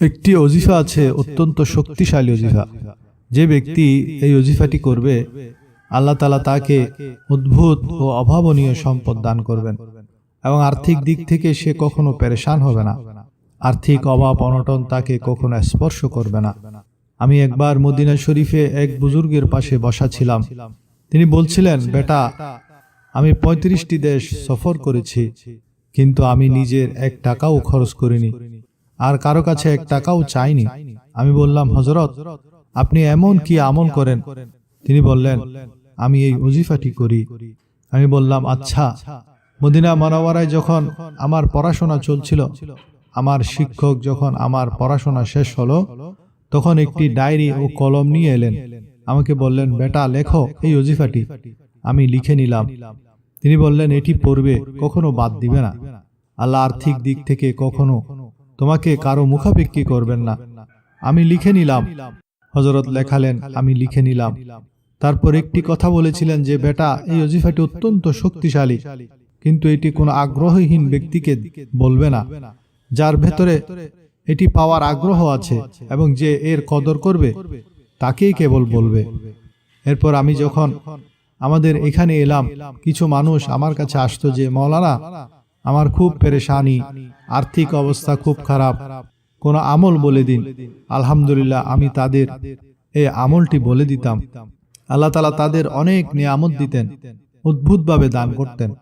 একটি অজিফা আছে, অত্যন্ত শক্তিশালী অজিফা যে ব্যক্তি এই অজিফাটি করবে, আল্লাহ তালা তাকে উদ্ভূত ও অভাবনীয় সম্পদ দান করবেন এবং আর্থিক দিক থেকে সে কখনো পেরেশান হবে না। আর্থিক অভাব, অনটন তাকে কখনো স্পর্শ করবে না। আমি একবার মদিনা শরীফে এক বুজুর্গের পাশে বসা ছিলাম। তিনি বলছিলেন, বেটা, আমি পঁয়ত্রিশটি দেশ সফর করেছি, কিন্তু আমি নিজের এক টাকাও খরচ করিনি। আর কারও কাছে এক টাকাও চাইনি। আমি বললাম হজরত আপনি এমন কি আমল করেন? তিনি বললেন, আমি এই ওজিফাটি করি। আমি বললাম আচ্ছা। মদিনা মনোয়ারায় যখন আমার পড়াশোনা চলছিল, আমার শিক্ষক যখন আমার পড়াশোনা শেষ হলো, তখন একটি ডায়েরি ও কলম নিয়ে এলেন। আমাকে বললেন, বেটা, লেখো এই ওজিফাটি। আমি লিখে নিলাম। তিনি বললেন, এটি পড়বে, কখনো বাদ দিবে না। আল্লাহ আর্থিক দিক থেকে কখনো তোমাকে কারও মুখাপেক্ষি করবেন না। আমি লিখে নিলাম। হজরত লেখালেন, আমি লিখে নিলাম। তারপর একটি কথা বলেছিলেন যে, বেটা, এই অজিফাটি অত্যন্ত শক্তিশালী। কিন্তু এটি কোনো আগ্রহহীন ব্যক্তিকে বলবে না। যার ভেতরে এটি পাওয়ার আগ্রহ আছে এবং যে এর কদর করবে, তাকেই কেবল বলবে। এরপর আমি যখন আমাদের এখানে এলাম, কিছু মানুষ আমার কাছে আসতো যে মৌলানা আমার খুব পেরেশানি। আর্থিক অবস্থা খুব খারাপ। কোনো আমল বলে দিন। আলহামদুলিল্লাহ, আমি তাদের এই আমলটি বলে দিতাম। আল্লাহ তালা তাদের অনেক নিয়ামত দিতেন, অদ্ভুতভাবে দান করতেন।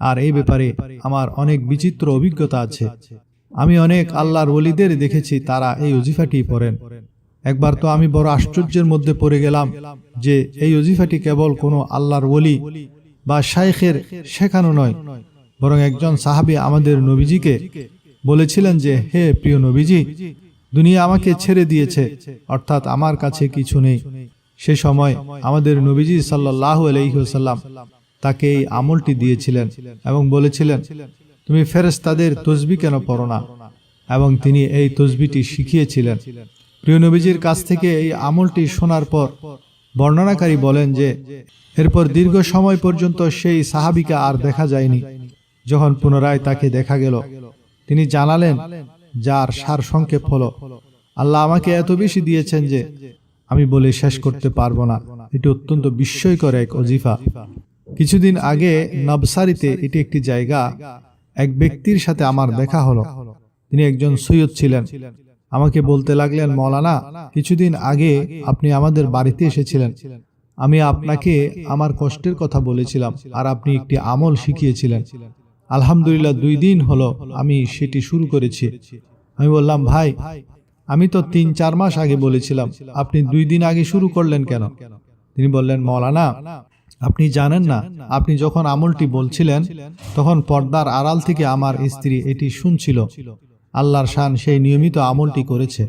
আর এই ব্যাপারে আমার অনেক বিচিত্র অভিজ্ঞতা আছে। আমি অনেক আল্লাহর ওলিদের দেখেছি, তারা এই অজিফাটি পড়েন। একবার তো আমি বড় আশ্চর্যের মধ্যে পড়ে গেলাম যে এই অজিফাটি কেবল কোনো আল্লাহর ওলি বা শাইখের শেখানো নয় বরং একজন সাহাবি আমাদের নবীজিকে বলেছিলেন যে, হে প্রিয় নবীজি, দুনিয়া আমাকে ছেড়ে দিয়েছে, অর্থাৎ আমার কাছে কিছু নেই। সে সময় আমাদের নবীজি সাল্লাহ আলহিহসাল্লাম তাকে এই আমলটি দিয়েছিলেন এবং বলেছিলেন, তুমি ফেরেস্তাদের তসবি কেন পড়ো না? এবং তিনি এই তসবিটি শিখিয়েছিলেন। প্রিয় নবীজির কাছ থেকে এই আমলটি শোনার পর বর্ণনাকারী বলেন যে, এরপর দীর্ঘ সময় পর্যন্ত সেই সাহাবিকে আর দেখা যায়নি। যখন পুনরায় তাকে দেখা গেল, তিনি জানালেন, যার সার সংক্ষেপ হলো, আল্লাহ আমাকে এত বেশি দিয়েছেন যে আমি বলে শেষ করতে পারব না। এটি অত্যন্ত বিস্ময়কর এক অজিফা। কিছুদিন আগে নবসারিতে এটি একটি জায়গা, এক ব্যক্তির সাথে আমার দেখা হলো। তিনি একজন সৈয়দ ছিলেন। আমাকে বলতে লাগলেন মৌলানা কিছুদিন আগে আপনি আমাদের বাড়িতে এসেছিলেন। আমি আপনাকে আমার কষ্টের কথা বলেছিলাম, আর আপনি একটি আমল শিখিয়েছিলেন। আলহামদুলিল্লাহ দুই দিন হলো আমি সেটি শুরু করেছি। আমি বললাম, ভাই, আমি তো তিন চার মাস আগে বলেছিলাম, আপনি দুই দিন আগে শুরু করলেন কেন? তিনি বললেন, মৌলানা, আপনি জানেন না, আপনি যখন আমলটি বলছিলেন, তখন পর্দার আড়াল থেকে আমার স্ত্রী এটি শুনছিল। আল্লাহর শান সেই নিয়মিত আমলটি করেছে।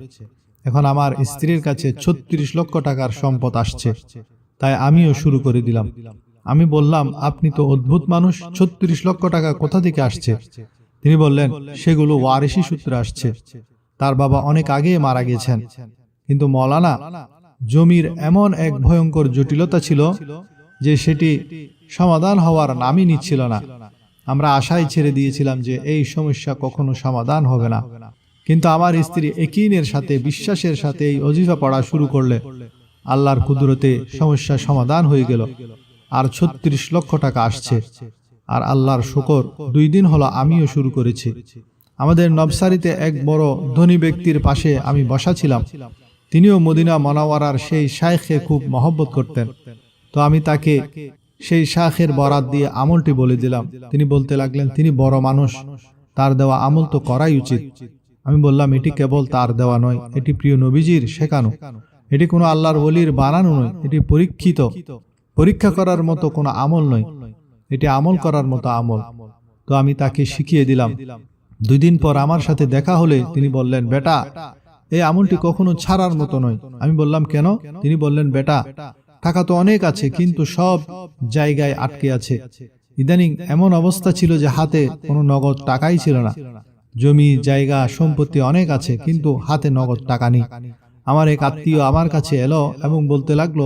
এখন আমার স্ত্রীর কাছে ছত্রিশ লক্ষ টাকার সম্পদ আসছে। তাই আমিও শুরু করে দিলাম। আমি বললাম, আপনি তো অদ্ভুত মানুষ, ছত্রিশ লক্ষ টাকা কোথা থেকে আসছে? তিনি বললেন, সেগুলো ওয়ারিসি সূত্রে আসছে। তার বাবা অনেক আগে মারা গেছেন। কিন্তু মৌলানা, জমির এমন এক ভয়ঙ্কর জটিলতা ছিল যে সেটি সমাধান হওয়ার নামই নিচ্ছিল না। আমরা আশাই ছেড়ে দিয়েছিলাম যে এই সমস্যা কখনো সমাধান হবে না। কিন্তু আমার স্ত্রী একিনের সাথে, বিশ্বাসের সাথে এই অজিফা পড়া শুরু করলে আল্লাহর কুদরতে সমস্যা সমাধান হয়ে গেল। আর ছত্রিশ লক্ষ টাকা আসছে। আর আল্লাহর শুকর, দুই দিন হলো আমিও শুরু করেছি। আমাদের নবসারিতে এক বড় ধনী ব্যক্তির পাশে আমি বসা ছিলাম। তিনিও মদিনা মনাওয়ারার সেই শাইখে খুব মহব্বত করতেন। তো আমি তাকে সেই শাখের বরাত দিয়ে আমলটি বলে দিলাম। তিনি বলতে লাগলেন, তিনি বড় মানুষ, তার দেওয়া আমল তো করাই উচিত। আমি বললাম, এটি কেবল তার দেওয়া নয়, এটি প্রিয় নবীজির শেখানো। এটি কোনো আল্লাহর বলির বানানো নয়, এটি পরীক্ষিত। পরীক্ষা করার মতো কোনো আমল নয়। এটি আমল করার মতো আমল। তো আমি তাকে শিখিয়ে দিলাম। দুই দিন পর আমার সাথে দেখা হলে তিনি বললেন, বেটা, এই আমলটি কখনো ছাড়ার মতো নয়। আমি বললাম, কেন? তিনি বললেন, বেটা, টাকা তো অনেক আছে, কিন্তু সব জায়গায় আটকে আছে। ইদানিং এমন অবস্থা ছিল যে হাতে কোনো নগদ টাকাই ছিল না। জমি, জায়গা, সম্পত্তি অনেক আছে, কিন্তু হাতে নগদ টাকা নেই। আমার এক আত্মীয় আমার কাছে এলো এবং বলতে লাগল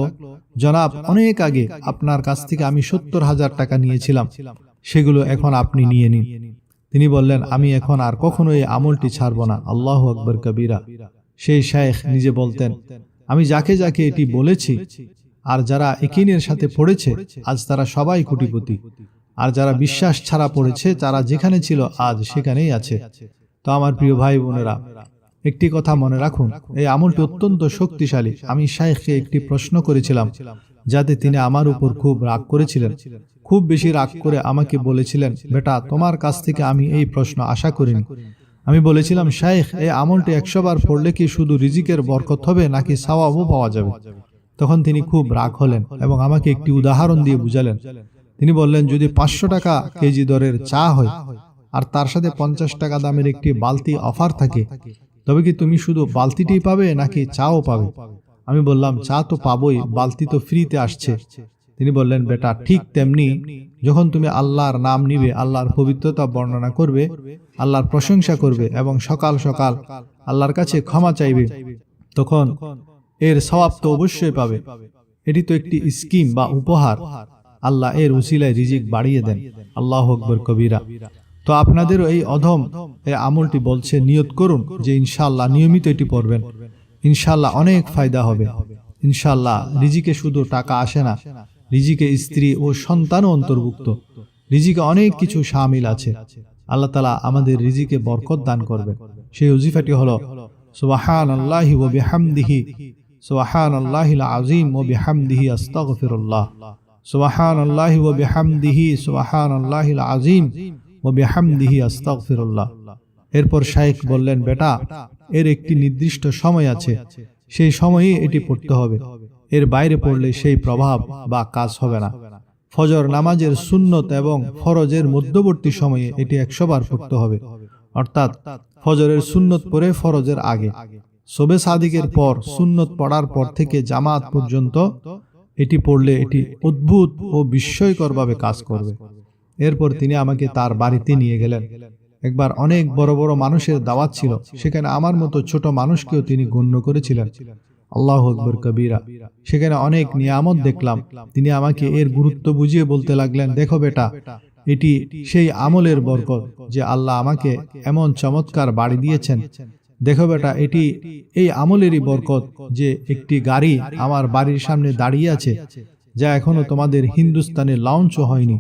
জনাব, অনেক আগে আপনার কাছ থেকে আমি সত্তর হাজার টাকা নিয়েছিলাম। সেগুলো এখন আপনি নিয়ে নিন। তিনি বললেন, আমি এখন আর কখনো এই আমলটি ছাড়ব না। আল্লাহ আকবর কবিরা। সেই শায়েখ নিজে বলতেন, আমি যাকে যাকে এটি বলেছি, আর যারা একিনের সাথে পড়েছে, আজ তারা সবাই কোটিপতি। আর যারা বিশ্বাস ছাড়া পড়েছে, তারা যেখানে ছিল, আজ সেখানেই আছে। তো আমার প্রিয় ভাই বোনেরা একটি কথা মনে রাখুন, এই আমলটি অত্যন্ত শক্তিশালী। আমি শাইখকে একটি প্রশ্ন করেছিলাম, যাতে তিনি আমার উপর খুব রাগ করেছিলেন। খুব বেশি রাগ করে আমাকে বলেছিলেন, বেটা, তোমার কাছ থেকে আমি এই প্রশ্ন আশা করিনি। আমি বলেছিলাম, শাইখ, এই আমলটি একশো বার পড়লে কি শুধু রিজিকের বরকত হবে, নাকি সাওয়াবও পাওয়া যাবে? তখন তিনি খুব রাগ হলেন এবং আমাকে একটি উদাহরণ দিয়ে বুঝালেন। তিনি বললেন, যদি পাঁচশো টাকা কেজি দরের চা হয়, আর তার সাথে পঞ্চাশ টাকা দামের একটি বালতি অফার থাকে তবে কি তুমি শুধু বালতিটি পাবে নাকি চাও পাবে? আমি বললাম, চা তো পাবোই, বালতি তো ফ্রিতে আসছে। তিনি বললেন, বেটা, ঠিক তেমনি যখন তুমি আল্লাহর নাম নিবে, আল্লাহর পবিত্রতা বর্ণনা করবে, আল্লাহর প্রশংসা করবে এবং সকাল সকাল আল্লাহর কাছে ক্ষমা চাইবে, তখন এর সওয়াব তো অবশ্যই পাবে। এটি তো একটি স্কিম বা উপহার। আল্লাহ এর উসিলায় রিজিক বাড়িয়ে দেন। আল্লাহ আকবর কবিরা। তো আপনাদেরও এই অধম এই আমলটি বলছে, নিয়ত করুন যে ইনশাল্লাহ নিয়মিত এটি পড়বেন। ইনশাল্লাহ অনেক ফায়দা হবে। ইনশাল্লাহ রিজিকে শুধু টাকা আসে না, রিজিকে স্ত্রী ও সন্তানও অন্তর্ভুক্ত। রিজিকে অনেক কিছু সামিল আছে। আল্লাহ তালা আমাদের রিজিকে বরকত দান করবেন। সেই উজিফাটি হলো সুবাহান আল্লাহি ও বিহামদিহি সুবাহান আল্লাহিল আজিম ও বিহামদিহি আস্তাগফিরুল্লাহ সুবাহান আল্লাহি ও বিহামদিহি সুবাহান আল্লাহিল আজিম ও বিহামদিহি আস্তাগফিরুল্লাহ। এরপর শাইখ বললেন বেটা এর একটি নির্দিষ্ট সময় আছে। সেই সময়েই এটি পড়তে হবে। এর বাইরে পড়লে সেই প্রভাব বা কাজ হবে না। ফজর নামাজের সুন্নত এবং ফরজের মধ্যবর্তী সময়ে এটি একশো বার পড়তে হবে। অর্থাৎ ফজরের সুন্নত পরে ফরজের আগে। সোবে সাদিকের পর সুন্নত পড়ার পর থেকে জামাত পর্যন্ত এটি পড়লে এটি অদ্ভুত ও বিস্ময়করভাবে কাজ করবে। এরপর তিনি আমাকে তার বাড়িতে নিয়ে গেলেন। একবার অনেক বড় বড় মানুষের দাওয়াত ছিল, সেখানে আমার মতো ছোট মানুষকেও তিনি গণ্য করেছিলেন। আল্লাহ আকবর কবিরা। সেখানে অনেক নিয়ামত দেখলাম। তিনি আমাকে এর গুরুত্ব বুঝিয়ে বলতে লাগলেন, দেখো বেটা, এটি সেই আমলের বরকত যে আল্লাহ আমাকে এমন চমৎকার বাড়ি দিয়েছেন। দেখো বেটা, এটি এই আমলেরই বরকত যে একটি গাড়ি আমার বাড়ির সামনে দাঁড়িয়ে আছে, যা এখনও তোমাদের হিন্দুস্তানে লঞ্চও হয়নি।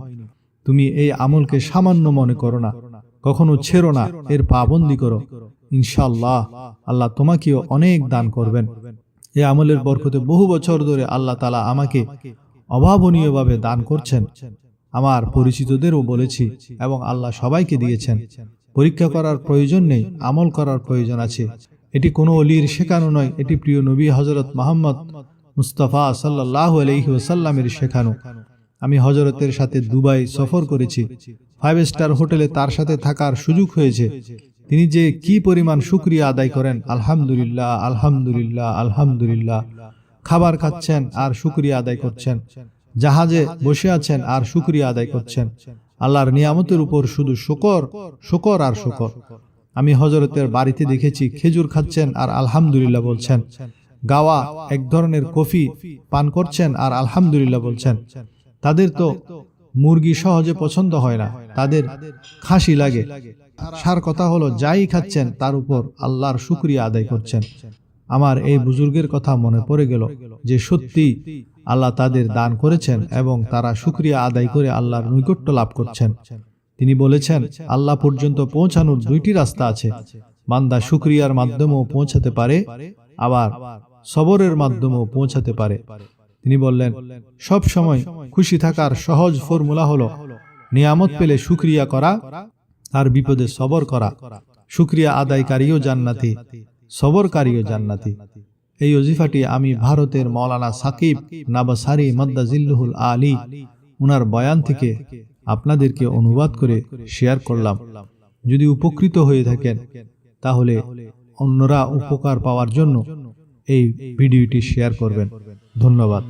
তুমি এই আমলকে সামান্য মনে করো না, কখনো ছেড়ো না, এর পাবন্দি করো। ইনশাল্লাহ আল্লাহ তোমাকেও অনেক দান করবেন। এই আমলের বরকতে বহু বছর ধরে আল্লাহ তালা আমাকে অভাবনীয়ভাবে দান করছেন। আমার পরিচিতদেরও বলেছি এবং আল্লাহ সবাইকে দিয়েছেন। পরীক্ষা করার প্রয়োজন নেই, আমল করার প্রয়োজন আছে। এটি কোনো অলির শেখানো নয়, এটি প্রিয় নবী হজরত মোহাম্মদ মুস্তাফা সাল্লাহ আলহি ওসাল্লামের শেখানো। আমি হজরতের সাথে দুবাই সফর করেছি। ফাইভ স্টার হোটেলে তার সাথে থাকার সুযোগ হয়েছে। তিনি যে কি পরিমাণ শুক্রিয়া আদায় করেন, আলহামদুলিল্লাহ আলহামদুলিল্লাহ আলহামদুলিল্লাহ। খাবার খাচ্ছেন আর শুক্রিয়া আদায় করছেন। জাহাজে বসে আছেন আর শুক্রিয়া আদায় করছেন। আল্লাহর নিয়ামতের উপর শুধু শুকর শুকর আর শকর। আমি হজরতের বাড়িতে দেখেছি, খেজুর খাচ্ছেন আর আলহামদুলিল্লাহ বলছেন। গাওয়া এক ধরনের কফি পান করছেন আর আলহামদুলিল্লাহ বলছেন। তাদের তো মুরগি সহজে পছন্দ হয় না। তাদের খাসি লাগে। সার কথা হলো যাই খাচ্ছেন তার উপর আল্লাহর শুক্রিয়া আদায় করছেন। আমার এই বুজুর্গের কথা মনে পড়ে গেল যে সত্যি আল্লাহ তাদের দান করেছেন এবং তারা শুক্রিয়া আদায় করে আল্লাহর নৈকট্য লাভ করছেন। তিনি বলেছেন আল্লাহ পর্যন্ত পৌঁছানোর দুইটি রাস্তা আছে। বান্দা শুক্রিয়ার মাধ্যমেও পৌঁছাতে পারে আবার সবরের মাধ্যমেও পৌঁছাতে পারে। তিনি বললেন, সব সময় খুশি থাকার সহজ ফর্মুলা হলো, নিয়ামত পেলে শুক্রিয়া করা আর বিপদে সবর করা। শুক্রিয়া আদায়কারীও জান্নাতি, সবরকারীও জান্নাতি। এই অজিফাটি আমি ভারতের মৌলানা সাকিব নাবাসারি মদ্দাজিল্লুহুল আলী উনার বয়ান থেকে আপনাদেরকে অনুবাদ করে শেয়ার করলাম। যদি উপকৃত হয়ে থাকেন, তাহলে অন্যরা উপকার পাওয়ার জন্য এই ভিডিওটি শেয়ার করবেন। ধন্যবাদ।